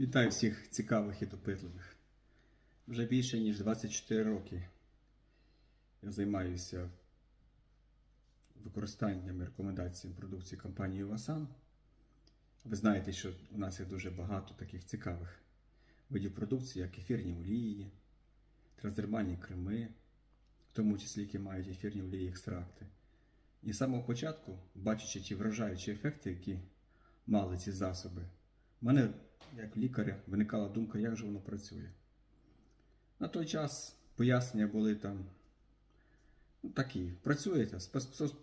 Вітаю всіх цікавих і допитливих. Вже більше ніж 24 роки я займаюся використанням і рекомендаціями продукції компанії Васан. Ви знаєте, що у нас є дуже багато таких цікавих видів продукції, як ефірні олії, трансдермальні креми, в тому числі які мають ефірні олії екстракти. І з самого початку, бачачи ті вражаючі ефекти, які мали ці засоби, мене, як лікаря, виникала думка, як же воно працює. На той час пояснення були там ну, такі. Працює,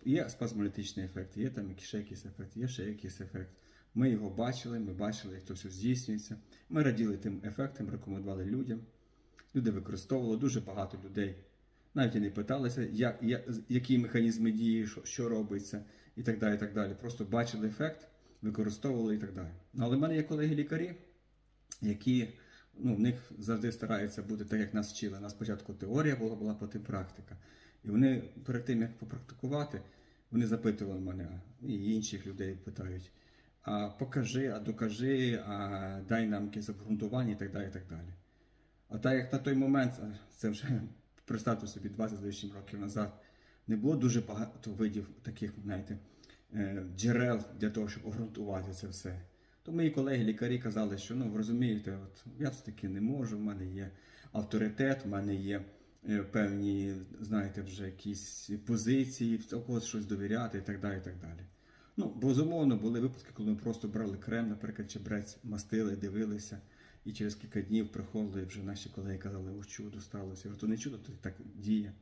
є спазмолітичний ефект, є там ще якийсь ефект, є ще якийсь ефект. Ми його бачили, ми бачили, як то все здійснюється. Ми раділи тим ефектам, рекомендували людям. Люди використовували дуже багато людей. Навіть і не питалися, як, я- які механізми дії, що, що робиться, і так далі. і так далі. Просто бачили ефект, використовували і так далі. Але в мене є колеги-лікарі, які ну, в них завжди стараються бути так, як нас вчили. У нас спочатку теорія була, була потім практика. І вони перед тим, як попрактикувати, вони запитували мене, і інших людей питають: а покажи, а докажи, а дай нам якесь обґрунтування і так далі. і так далі. А так як на той момент, це вже представте собі 20 з лишнім років назад, не було дуже багато видів таких, знаєте, джерел для того, щоб обґрунтувати це все. То мої колеги-лікарі казали, що ну ви розумієте, от я все таки не можу, в мене є авторитет, в мене є е, певні, знаєте, вже якісь позиції, в когось щось довіряти і так далі. і так далі. Ну, безумовно, були випадки, коли ми просто брали крем, наприклад, чебрець, мастили, дивилися, і через кілька днів приходили, і вже наші колеги казали, о, чудо сталося. Я говорю, то не чудо, то так діє.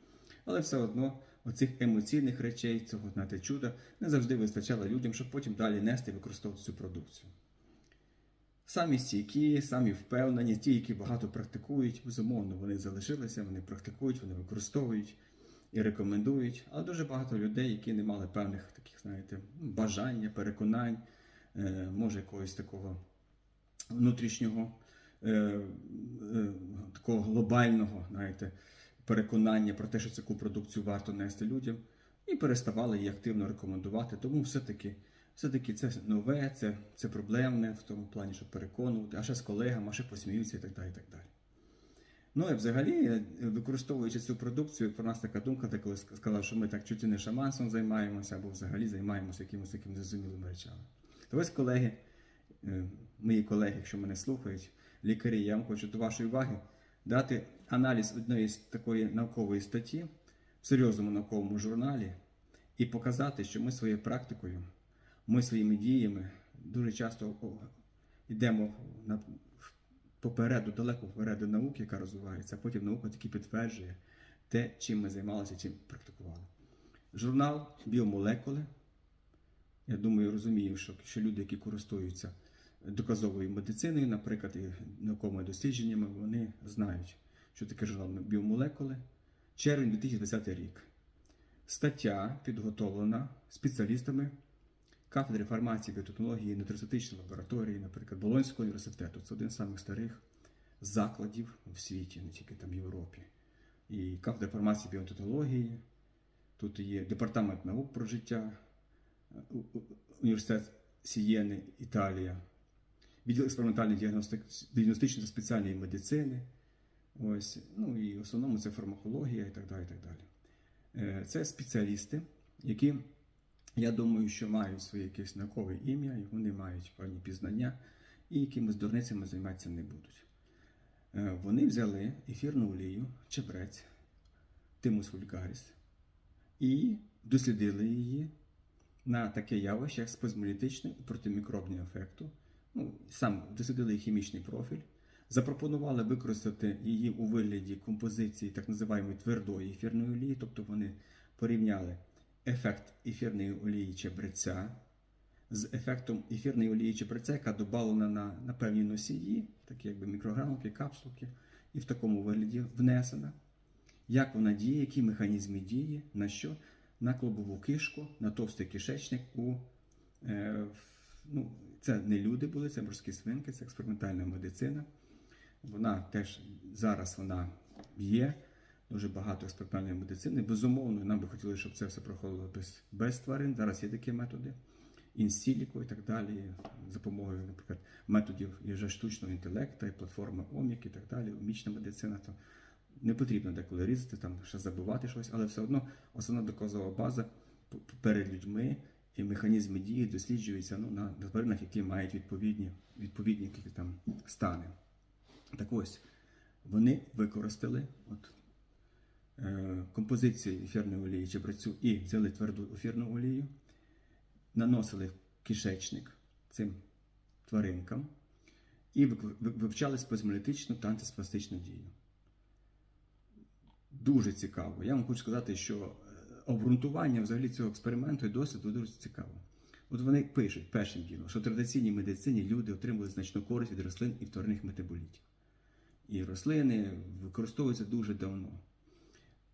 Але все одно оцих емоційних речей, цього знаєте, чуда не завжди вистачало людям, щоб потім далі нести і використовувати цю продукцію. Самі стійкі, самі впевнені, ті, які багато практикують, безумовно, вони залишилися, вони практикують, вони використовують і рекомендують. Але дуже багато людей, які не мали певних таких, знаєте, бажання, переконань, е, може якогось такого внутрішнього, е, е, такого глобального, знаєте, переконання про те, що таку продукцію варто нести людям, і переставали її активно рекомендувати. Тому все-таки. Все-таки це нове, це, це проблемне в тому плані, щоб переконувати, а ще з колегами, а ще посміються і так далі. І так далі. Ну і взагалі, е, використовуючи цю продукцію, про нас така думка, де коли сказав, що ми так чуть не шаманством займаємося, або взагалі займаємося якимось такими незрозумілими речами. То ось колеги, е, мої колеги, якщо мене слухають, лікарі, я вам хочу до вашої уваги дати аналіз одної такої наукової статті в серйозному науковому журналі і показати, що ми своєю практикою ми своїми діями дуже часто йдемо на, попереду, далеко попереду науки, яка розвивається, а потім наука тільки підтверджує те, чим ми займалися, чим практикували. Журнал Біомолекули. Я думаю, розумію, що, що люди, які користуються доказовою медициною, наприклад, і науковими дослідженнями, вони знають, що таке журнал Біомолекули. Червень 2020 рік. Стаття підготовлена спеціалістами кафедри фармації, біотехнології, нутрицептичної лабораторії, наприклад, Болонського університету. Це один з самих старих закладів в світі, не тільки там в Європі. І кафедра фармації біотехнології, тут є департамент наук про життя, у- університет Сієни, Італія, відділ експериментальної діагностичної та спеціальної медицини. Ось, ну і в основному це фармакологія і так далі. І так далі. Е, Це спеціалісти, які я думаю, що мають своє якесь наукове ім'я, і вони мають певні пізнання, і якимись дурницями займатися не будуть. Е, Вони взяли ефірну олію, чебрець, тимус вульгаріс, і дослідили її на таке явище, як спазмолітичний протимікробний ефекту. Ну, сам дослідили хімічний профіль, запропонували використати її у вигляді композиції так називаємо твердої ефірної олії, тобто вони порівняли ефект ефірної олії чебреця з ефектом ефірної олії чебреця, яка додана на, на певні носії, такі якби мікрограмки, капсулки, і в такому вигляді внесена. Як вона діє, які механізми дії, на що? На клубову кишку, на товстий кишечник у е, ну, це не люди були, це морські свинки, це експериментальна медицина. Вона теж зараз вона є. Дуже багато експериментальної медицини. Безумовно, нам би хотілося, щоб це все проходило без, без тварин. Зараз є такі методи, інсіліко і так далі, за допомогою, наприклад, методів вже штучного інтелекту, і платформи ОМІК і так далі, омічна медицина. То не потрібно деколи різати, там ще забувати щось, але все одно основна доказова база перед людьми і механізми дії досліджуються ну, на на тваринах, які мають відповідні, відповідні там стани. Так ось, вони використали от, е, композицію ефірної олії чебрецю і взяли тверду ефірну олію, наносили кишечник цим тваринкам і вивчали спазмолітичну та антиспастичну дію. Дуже цікаво. Я вам хочу сказати, що е, обґрунтування взагалі цього експерименту і досвіду дуже цікаво. От вони пишуть першим ділом, що в традиційній медицині люди отримали значну користь від рослин і тваринних метаболітів. І рослини використовуються дуже давно.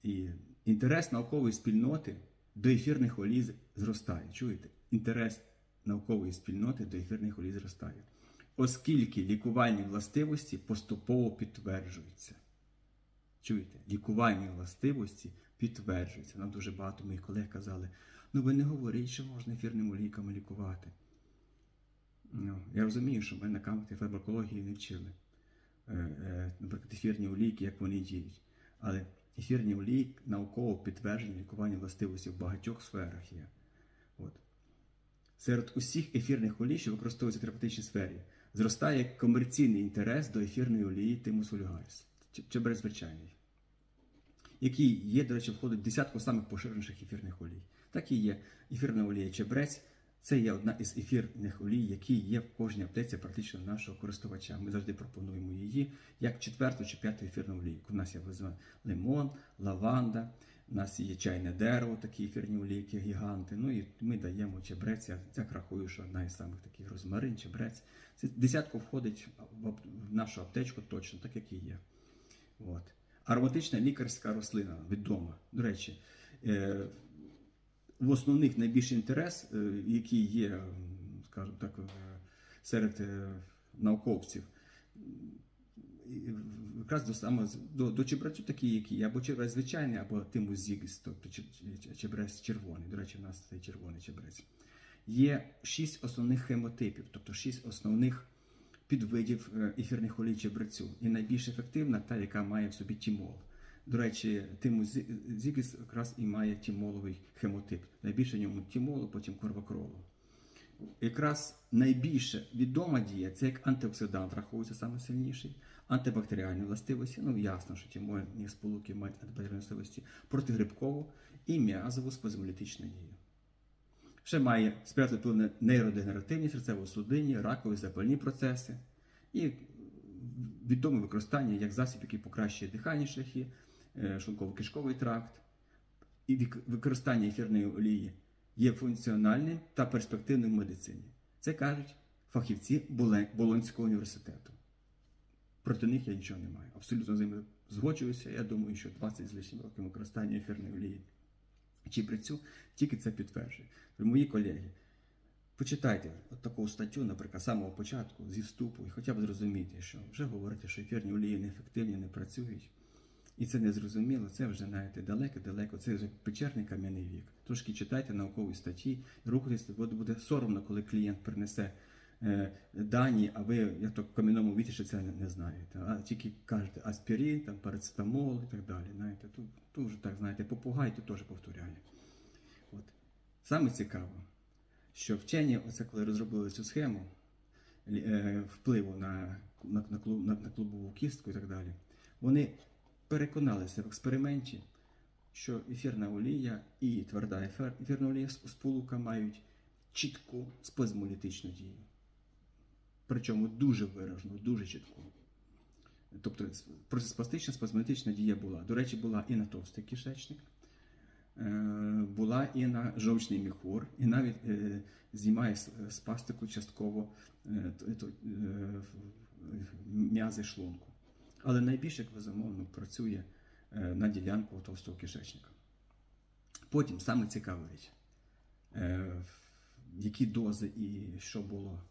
І інтерес наукової спільноти до ефірних олій зростає. Чуєте? Інтерес наукової спільноти до ефірних олій зростає. Оскільки лікувальні властивості поступово підтверджуються. Чуєте, лікувальні властивості підтверджуються. Нам дуже багато моїх колег казали: ну ви не говоріть, що можна ефірними олійками лікувати. Ну, я розумію, що ми на кампусі фармакології не вчили. Е, е, Наприклад, ефірні олійки, як вони діють. Але ефірні олійки науково підтверджені лікувальні властивості в багатьох сферах є. От. Серед усіх ефірних олій, що використовуються в терапевтичній сфері, зростає комерційний інтерес до ефірної олії Тимус Олігаріс, чебрець звичайний, який є, до речі, входить в десятку самих поширеніших ефірних олій. Так і є ефірна олія чебрець. Це є одна із ефірних олій, які є в кожній аптеці практично нашого користувача. Ми завжди пропонуємо її як четверту чи п'яту ефірну олійку. У нас є лимон, лаванда, у нас є чайне дерево, такі ефірні олійки, гіганти. Ну і ми даємо чебрець. Я так рахую, що одна із самих таких розмарин, чебрець. Це десятку входить в нашу аптечку точно, так як і є. От. Ароматична лікарська рослина відома. До речі, е, в основних найбільший інтерес, е, який є, скажімо так, е, серед е, науковців, якраз до саме до, до чебрецю такі, які є, або чебрець звичайний, або тимус зігіс, тобто че- че- чебрець червоний. До речі, у нас цей червоний чебрець. Є шість основних хемотипів, тобто шість основних підвидів ефірних олій чебрецю. І найбільш ефективна та, яка має в собі тімол. До речі, тимус зі- якраз і має тімоловий хемотип. Найбільше в ньому тімолу, потім корвакролу. Якраз найбільше відома дія це як антиоксидант, рахується саме сильніший, антибактеріальні властивості. Ну ясно, що ті мольні сполуки мають антибактеріальні властивості, протигрибкову і м'язову спазмолітичну дію. Ще має сприяти вплив на нейродегенеративні серцево-судинні, ракові запальні процеси і відоме використання як засіб, який покращує дихальні шляхи, шлунково-кишковий тракт. І використання ефірної олії є функціональним та перспективним в медицині. Це кажуть фахівці Болонського університету. Проти них я нічого не маю. Абсолютно з ними згоджуюся. Я думаю, що 20 з лишнім років використання ефірної олії чи прицю тільки це підтверджує. Мої колеги, почитайте от таку статтю, наприклад, з самого початку, зі вступу, і хоча б зрозуміти, що вже говорити, що ефірні олії неефективні, не працюють. І це не зрозуміло, це вже знаєте далеко-далеко, це вже печерний кам'яний вік. Трошки читайте наукові статті, рухайтеся, бо буде соромно, коли клієнт принесе е, дані, а ви, як то в кам'яному віці, ще це не, знаєте. А тільки кажете аспірин, там, парацетамол і так далі. Знаєте, тут, тут вже так, знаєте, попугай тут теж повторяє. От. Саме цікаво, що вчені, оце коли розробили цю схему е, впливу на, на, на, на, на клубову кістку і так далі, вони переконалися в експерименті, що ефірна олія і тверда ефір, ефірна олія сполука мають чітку спазмолітичну дію. Причому дуже виражену, дуже чітку. Тобто протиспастична спазмолітична дія була. До речі, була і на товстий кишечник, е, була і на жовчний міхур, і навіть е, знімає спастику частково е, м'язи шлунку. Але найбільше, як безумовно, працює е, на ділянку товстого кишечника. Потім саме цікава річ, е, які дози і що було,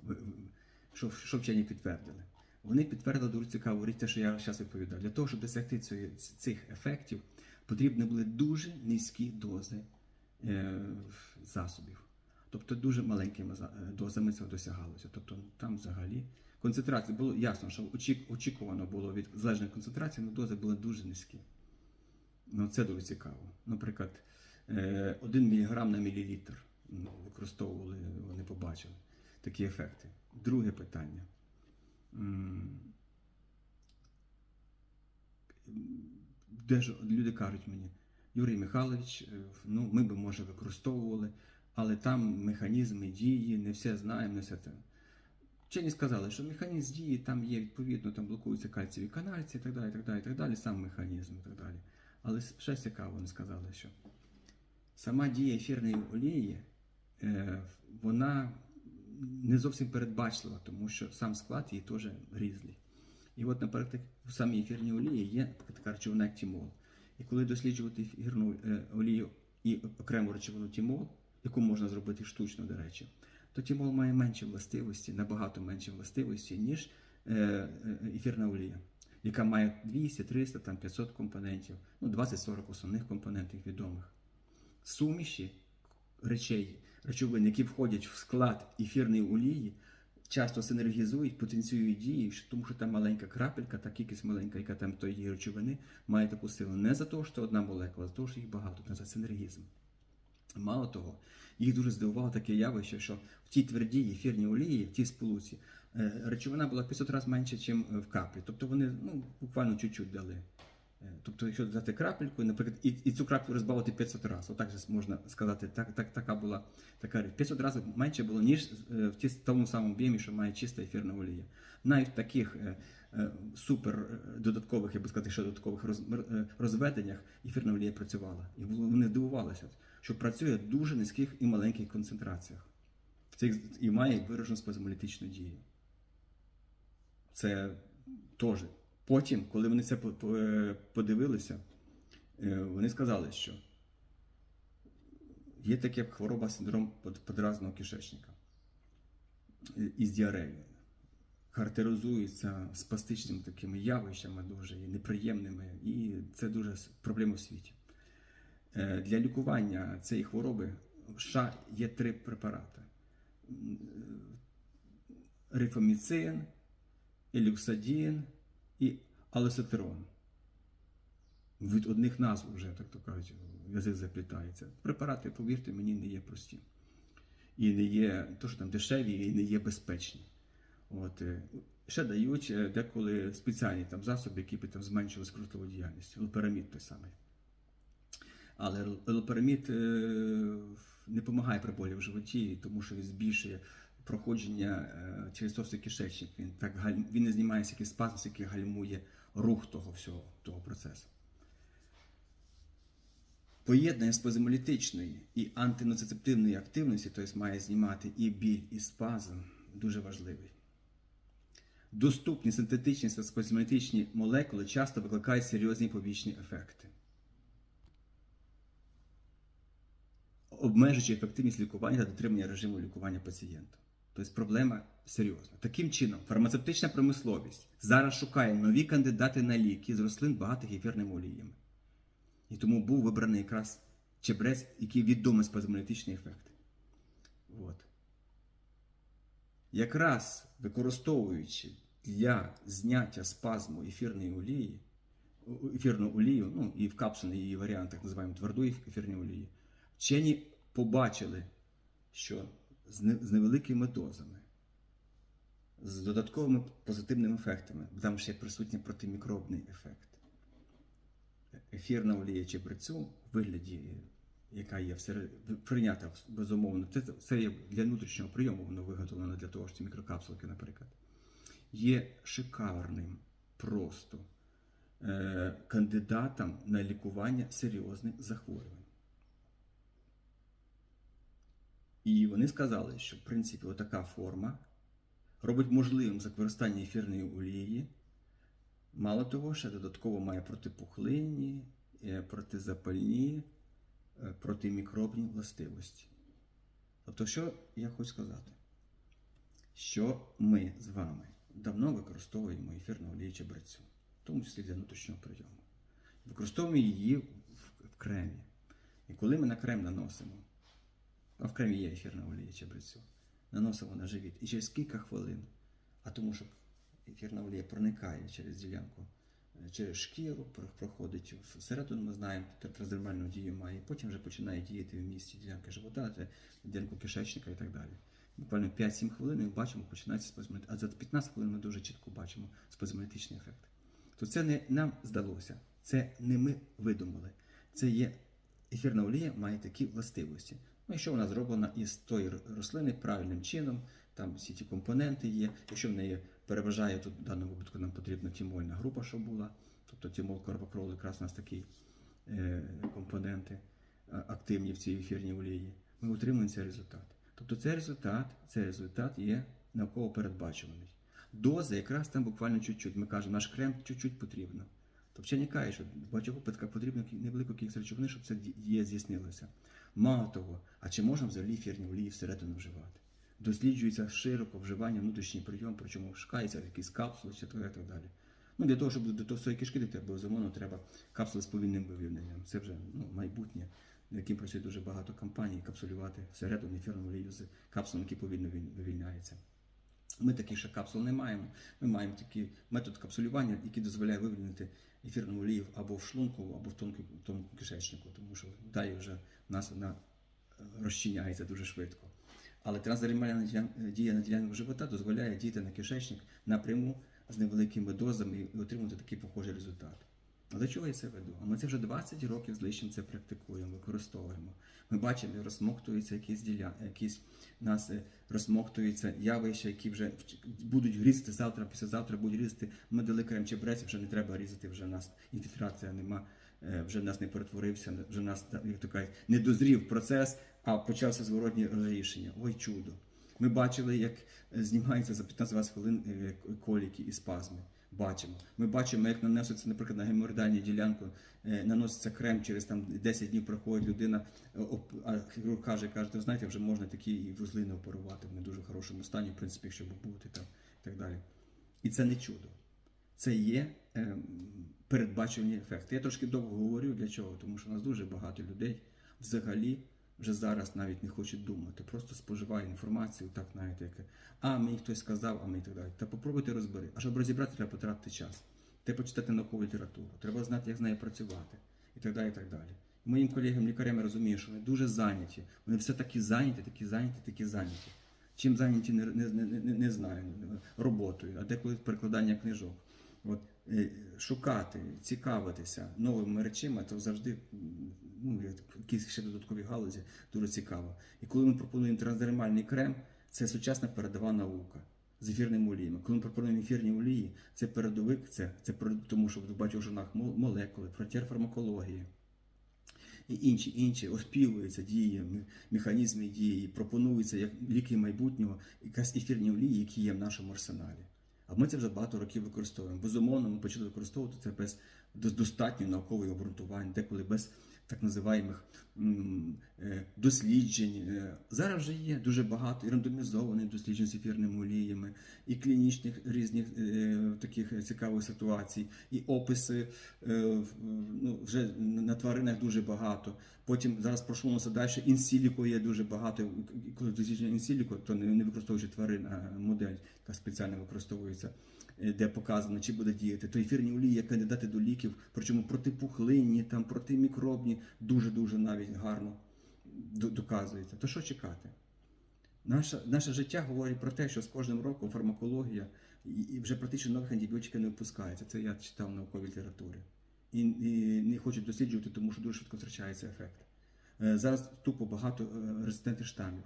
що, що вчені підтвердили. Вони підтвердили дуже цікаву річ, те, що я зараз відповідав. Для того, щоб досягти цих ефектів, потрібні були дуже низькі дози е, засобів. Тобто дуже маленькими дозами це досягалося. Тобто там взагалі концентрація було ясно, що очікувано було від залежної концентрації, але дози були дуже низькі. Ну, це дуже цікаво. Наприклад, 1 мг на мілілітр ну, використовували, вони побачили такі ефекти. Друге питання. Де ж люди кажуть мені, Юрій Михайлович, е, ну ми би може використовували, але там механізми дії, не все знаємо, не все це. Вчені сказали, що механізм дії там є, відповідно, там блокуються кальцієві канальці і так далі, і так далі, і так далі, сам механізм і так далі. Але ще цікаво, вони сказали, що сама дія ефірної олії, е, вона не зовсім передбачлива, тому що сам склад її теж різний. І от, наприклад, в самій ефірній олії є така речовина тімол. І коли досліджувати ефірну е, олію і окрему речовину тімол, яку можна зробити штучно, до речі, то тімол має менші властивості, набагато менші властивості, ніж е, е, ефірна олія, яка має 200, 300, там 500 компонентів, ну 20-40 основних компонентів відомих. Суміші речей, речовин, які входять в склад ефірної олії, часто синергізують, потенціюють дії, тому що там маленька крапелька, та кількість маленька, яка там тої речовини, має таку силу. Не за те, що одна молекула, а за те, що їх багато, це синергізм. Мало того, їх дуже здивувало таке явище, що в тій твердій ефірній олії, в тій сполуці, е, речовина була 500 разів менше, ніж в каплі. Тобто вони ну, буквально чуть-чуть дали. Е, Тобто, якщо взяти крапельку, наприклад, і, і цю краплю розбавити 500 разів, отак же можна сказати, так, так, така була така річ. 500 разів менше було, ніж е, в тому самому об'ємі, що має чиста ефірна олія. Навіть в таких е, е, супер е, додаткових, я би сказати, що додаткових роз, е, розведеннях ефірна олія працювала. І вони здивувалися, що працює в дуже низьких і маленьких концентраціях. Це і має виражену спазмолітичну дію. Це теж. Потім, коли вони це по- по- подивилися, е, вони сказали, що є таке хвороба синдром под- подразного кишечника е, із діареєю. Характеризується спастичними такими явищами дуже і неприємними, і це дуже проблема в світі. Е, Для лікування цієї хвороби в США є три препарати: е, рифаміцин, елюксадін і алесотерон. Від одних назв вже, так то кажуть, язик заплітається. Препарати, повірте мені, не є прості. І не є то, що там дешеві, і не є безпечні. От, е, ще дають деколи спеціальні там засоби, які би там зменшили скрутову діяльність. Лоперамід той самий. Але лоперамід е, не допомагає при болі в животі, тому що він збільшує проходження е, через товстий кишечник. Він так він не знімає всякий спазм, який гальмує рух того всього того процесу. Поєднання спазмолітичної і антиноцицептивної активності, тобто має знімати і біль, і спазм, дуже важливий. Доступні синтетичні та спазмолітичні молекули часто викликають серйозні побічні ефекти. Обмежуючи ефективність лікування та дотримання режиму лікування пацієнта. Тобто проблема серйозна. Таким чином, фармацевтична промисловість зараз шукає нові кандидати на ліки з рослин багатих ефірними оліями. І тому був вибраний якраз чебрець, який відомий спазмолітичні ефекти. От. Якраз використовуючи для зняття спазму ефірної олії, ефірну олію, ну і в капсульних її варіантах називаємо твердої ефірної олії, вчені побачили, що з невеликими дозами, з додатковими позитивними ефектами, там ще присутній протимікробний ефект. Ефірна олія чебрецю в вигляді, яка є прийнята безумовно, це, це є для внутрішнього прийому, воно виготовлено для того, що мікрокапсулки, наприклад, є шикарним просто е, кандидатом на лікування серйозних захворювань. І вони сказали, що в принципі отака форма робить можливим використання ефірної олії. Мало того, ще додатково має протипухлинні, е, протизапальні, е, протимікробні властивості. Тобто, що я хочу сказати? Що ми з вами давно використовуємо ефірну олію чебрецю, в тому числі для внутрішнього прийому. Використовуємо її в, кремі. І коли ми на крем наносимо а в кремі є ефірна олія чебрецю. Наносимо на живіт. І через кілька хвилин, а тому що ефірна олія проникає через ділянку, е, через шкіру, проходить всередину, ми знаємо, тр- трансдермальну дію має, і потім вже починає діяти в місці ділянки живота, ділянку кишечника і так далі. Буквально 5-7 хвилин і бачимо, починається спазмоліт. А за 15 хвилин ми дуже чітко бачимо спазмолітичний ефект. То це не нам здалося, це не ми видумали. Це є ефірна олія має такі властивості. Ну, якщо вона зроблена із тої рослини правильним чином, там всі ті компоненти є. Якщо в неї переважає, тут в даному випадку нам потрібна тімольна група, щоб була. Тобто тімол карбокрол якраз у нас такі е, компоненти активні в цій ефірній олії. Ми отримуємо цей результат. Тобто цей результат, цей результат є науково передбачуваний. Доза якраз там буквально чуть-чуть. Ми кажемо, наш крем чуть-чуть потрібно. То вчені кажуть, що в багатьох випадках потрібно невелику кількість речовини, щоб це ді- дія здійснилося. Мало того, а чи можна взагалі ефірні олії всередину вживати? Досліджується широко вживання, внутрішній прийом, причому шукається якісь капсули чи так, далі. Ну, для того, щоб до своєї кишки дійти, безумовно, треба капсули з повільним вивільненням. Це вже ну, майбутнє, яким працює дуже багато компаній, капсулювати всередину ефірну олію з капсулами, які повільно вивільняються. Ми таких ще капсул не маємо. Ми маємо такий метод капсулювання, який дозволяє вивільнити ефірну олію або в шлунку, або в тонкому, тонкому кишечнику, тому що далі вже в нас вона е, розчиняється дуже швидко. Але трансдермальна дія на ділянку живота дозволяє діяти на кишечник напряму з невеликими дозами і отримати такий похожий результат. А до чого я це веду? А ми це вже 20 років з лишнім це практикуємо, використовуємо. Ми бачимо, як розсмоктуються якісь діля, якісь нас е, розсмоктуються явища, які вже будуть різати завтра, післязавтра будуть різати. Ми дали крем чебрець, вже не треба різати, вже нас інфільтрація нема, е, вже нас не перетворився, вже нас як то не дозрів процес, а почався зворотнє розрішення. Ой, чудо. Ми бачили, як е, знімаються за 15-20 хвилин коліки і спазми. Бачимо. Ми бачимо, як наноситься, наприклад, на геморроїдальну ділянку, е, наноситься крем, через там 10 днів проходить людина, е, а хірург каже, каже, ви знаєте, вже можна такі вузли не оперувати в не дуже хорошому стані, в принципі, якщо бути там і так далі. І це не чудо. Це є е, передбачені ефекти. Я трошки довго говорю для чого, тому що у нас дуже багато людей взагалі вже зараз навіть не хочуть думати, просто споживає інформацію, так знаєте, яке а мені хтось сказав, а мені так далі. Та попробуйте розбери. А щоб розібрати, треба потратити час. Треба почитати наукову літературу, треба знати, як з нею працювати, і так далі. і так далі. Моїм колегам лікарям я розумію, що вони дуже зайняті. Вони все такі зайняті, такі зайняті, такі зайняті. Чим зайняті, не, не, не, не, знаю, роботою, а деколи перекладання книжок. От, е, шукати, цікавитися новими речами, то завжди ну, якісь ще додаткові галузі дуже цікаво. І коли ми пропонуємо трансдермальний крем, це сучасна передова наука з ефірними оліями. Коли ми пропонуємо ефірні олії, це передовик, це, це тому що ви бачите в журналах молекули, фронтір фармакології. І інші інші оспівуються дії, механізми дії, пропонуються як ліки майбутнього, якась ефірні олії, які є в нашому арсеналі. А ми це вже багато років використовуємо. Безумовно, ми почали використовувати це без достатньо наукових обґрунтувань, деколи без так називаємих е, досліджень. Е, Зараз вже є дуже багато і рандомізованих досліджень з ефірними оліями, і клінічних різних е, таких цікавих ситуацій, і описи ну, вже на тваринах дуже багато. Потім зараз пройшлося далі. Інсіліко є дуже багато. Коли дослідження інсіліко, то не, використовуючи тварин, а модель, яка спеціально використовується, де показано, чи буде діяти. То ефірні олії є кандидати до ліків, причому протипухлинні, там протимікробні, дуже дуже навіть гарно доказується. То що чекати? Наше, наше життя говорить про те, що з кожним роком фармакологія і вже практично нових антибіотиків не випускається. Це я читав в науковій літературі. І, і не хочуть досліджувати, тому що дуже швидко втрачається ефект. Е, Зараз тупо багато е, резистентних штамів.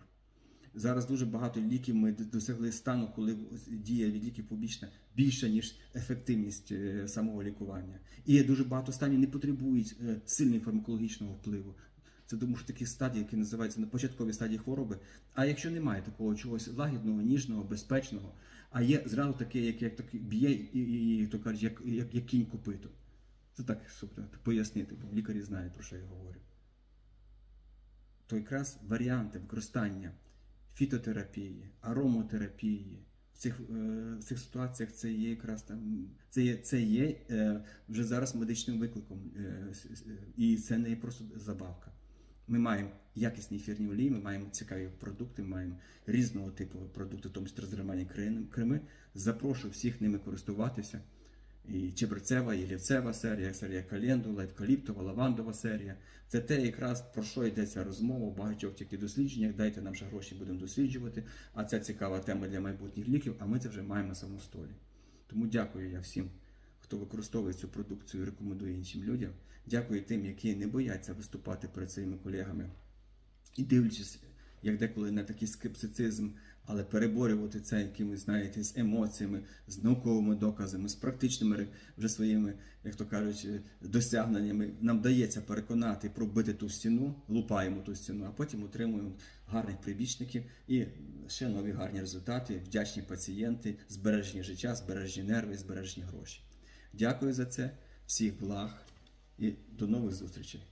Зараз дуже багато ліків ми досягли стану, коли дія від ліків побічна більша, ніж ефективність е, самого лікування. І дуже багато станів не потребують е, сильного фармакологічного впливу. Це тому що такі стадії, які називаються на початкові стадії хвороби. А якщо немає такого чогось лагідного, ніжного, безпечного, а є зразу таке, як, як таке б'є і, і, і то кажуть, як, як, як кінь копито. Це так, щоб пояснити, бо лікарі знають, про що я говорю. То якраз варіанти використання фітотерапії, аромотерапії. В цих, е, в цих ситуаціях це є якраз там, це є, це є е, вже зараз медичним викликом. Е, і це не просто забавка. Ми маємо якісні ефірні олії, ми маємо цікаві продукти, ми маємо різного типу продукти, тому числі розривання креми. Запрошую всіх ними користуватися. І чебрецева, і лівцева серія, серія календула, евкаліптова, лавандова серія. Це те, якраз про що йдеться розмова в багатьох тільки дослідженнях. Дайте нам ще гроші, будемо досліджувати. А це цікава тема для майбутніх ліків, а ми це вже маємо на самому столі. Тому дякую я всім, хто використовує цю продукцію і рекомендує іншим людям. Дякую тим, які не бояться виступати перед своїми колегами і дивлячись, як деколи на такий скептицизм, але переборювати це якимись, знаєте, з емоціями, з науковими доказами, з практичними вже своїми, як то кажуть, е, досягненнями. Нам вдається переконати, пробити ту стіну, лупаємо ту стіну, а потім отримуємо гарних прибічників і ще нові гарні результати, вдячні пацієнти, збережені життя, збережені нерви, збережені гроші. Дякую за це, всіх благ і до нових зустрічей.